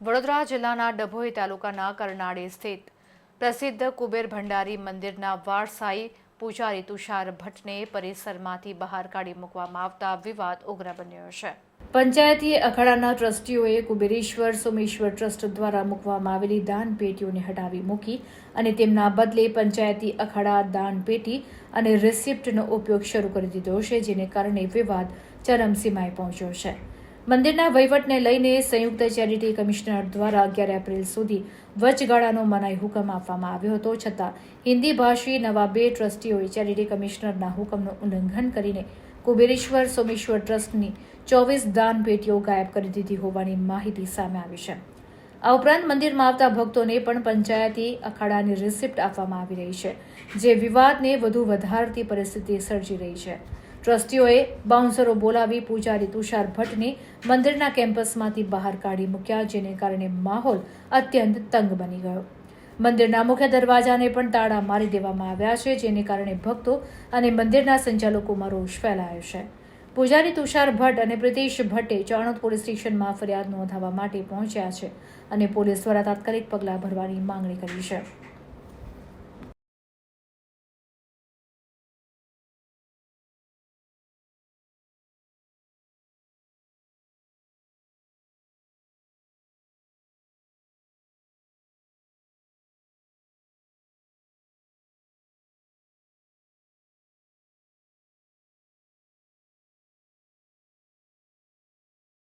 વડોદરા જિલ્લાના ડભોઈ તાલુકાના કરનાળી સ્થિત પ્રસિદ્ધ કુબેર ભંડારી મંદિરના વારસાઈ પૂજારી તુષાર ભટ્ટને પરિસરમાંથી બહાર કાઢી મૂકવામાં આવતા વિવાદ ઉગ્ર બન્યો છે. પંચાયતી અખાડાના ટ્રસ્ટીઓએ કુબેરેશ્વર સોમેશ્વર ટ્રસ્ટ દ્વારા મૂકવામાં આવેલી દાન પેટીઓને હટાવી મૂકી અને તેમના બદલે પંચાયતી અખાડા દાન પેટી અને રિસિપ્ટનો ઉપયોગ શરૂ કરી દીધો છે, જેને કારણે વિવાદ ચરમસીમાએ પહોંચ્યો છે. મંદિરના વહીવટને લઈને સંયુક્ત ચેરિટી કમિશનર દ્વારા અગિયાર એપ્રિલ સુધી વચગાળાનો મનાઈ હુકમ આપવામાં આવ્યો હતો. છતાં હિન્દી ભાષી નવા બે ટ્રસ્ટીઓએ ચેરિટી કમિશનરના હુકમનું ઉલ્લંઘન કરીને કુબેરેશ્વર સોમેશ્વર ટ્રસ્ટની ચોવીસ દાન પેટીઓ ગાયબ કરી દીધી હોવાની માહિતી સામે આવી છે. આ ઉપરાંત મંદિરમાં આવતા ભક્તોને પણ પંચાયતી અખાડાની રિસિપ્ટ આપવામાં આવી રહી છે, જે વિવાદને વધુ વધારતી પરિસ્થિતિ સર્જી રહી છે. ટ્રસ્ટીઓએ બાઉન્સરો બોલાવી પૂજારી તુષાર ભટ્ટને મંદિરના કેમ્પસમાંથી બહાર કાઢી મૂક્યા, જેને કારણે માહોલ અત્યંત તંગ બની ગયો. મંદિરના મુખ્ય દરવાજાને પણ તાળા મારી દેવામાં આવ્યા છે, જેને કારણે ભક્તો અને મંદિરના સંચાલકોમાં રોષ ફેલાયો છે. પૂજારી તુષાર ભટ્ટ અને પ્રિતેશ ભટ્ટે ચાણોદ પોલીસ સ્ટેશનમાં ફરિયાદ નોંધાવવા માટે પહોંચ્યા છે અને પોલીસ દ્વારા તાત્કાલિક પગલાં ભરવાની માંગણી કરી છે.